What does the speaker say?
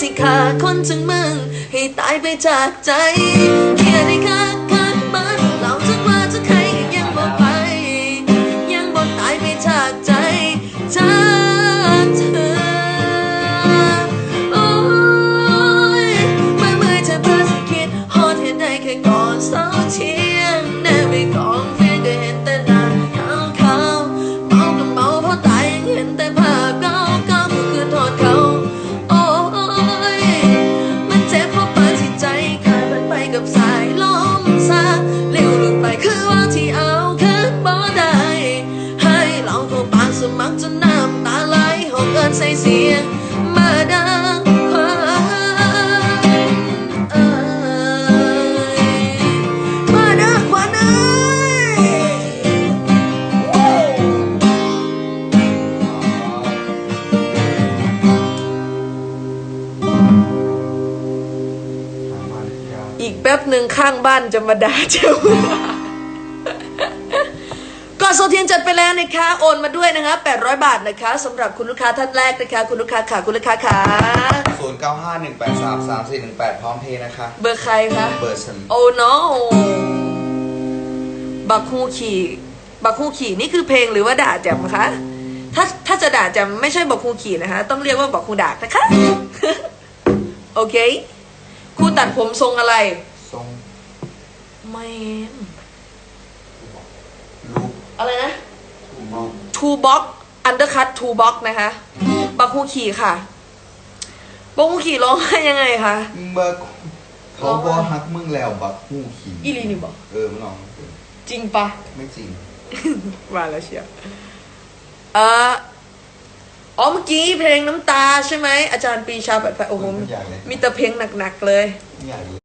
สิขาคนจังมึง ให้ตายไปจากใจเคียได้คักคั กสมัครจนน้ำตาไหลหกเอินใส่เสียงมาดังเพิ่นเอ่ยมาดังกว่านั้นอีกแป๊บหนึ่งข้างบ้านจะมาด่าเจ้า เทียนจัดไปแล้วนะคะโอนมาด้วยนะคะ800 บาทนะคะสำหรับคุณลูกค้าท่านแรกนะคะคุณลูกค้าค่ะคุณลูกค้าค่ะศูนย์เก้าห้าหนึ่งแปดสามสามสี่หนึ่งแปดพร้อมเพย์นะคะ เบอร์ใครคะเบอร์ฉันโอ้ no บักฮูขี่บักฮูขี่นี่คือเพลงหรือว่าด่าแจมคะถ้าถ้าจะด่าแจมไม่ใช่บักฮูขี่นะคะ ต้องเรียกว่าบักฮูด่านะคะโอเคครูตัดผมทรงอะไรทรงไม่ ลูก อะไรนะ ถูกมอง ทูบ็อกอันเดอร์คัตทูบ็อกนะคะบักฮูขี่ค่ะบักฮูขี่ร้องไห้ยังไงคะเมื่อเขาบอฮักมึงแล้วบักหู้ขี่อีลีนี่บอกเออมึงลองจริงปะไม่จริงว่าแล้วเชียวเอออ๋อเมื่อกี้เพลงน้ำตาใช่ไหมอาจารย์ปรีชาแบบโอ้โหไม่อยากเลยมีแต่เพลงหนักๆเลยไม่อยากเลย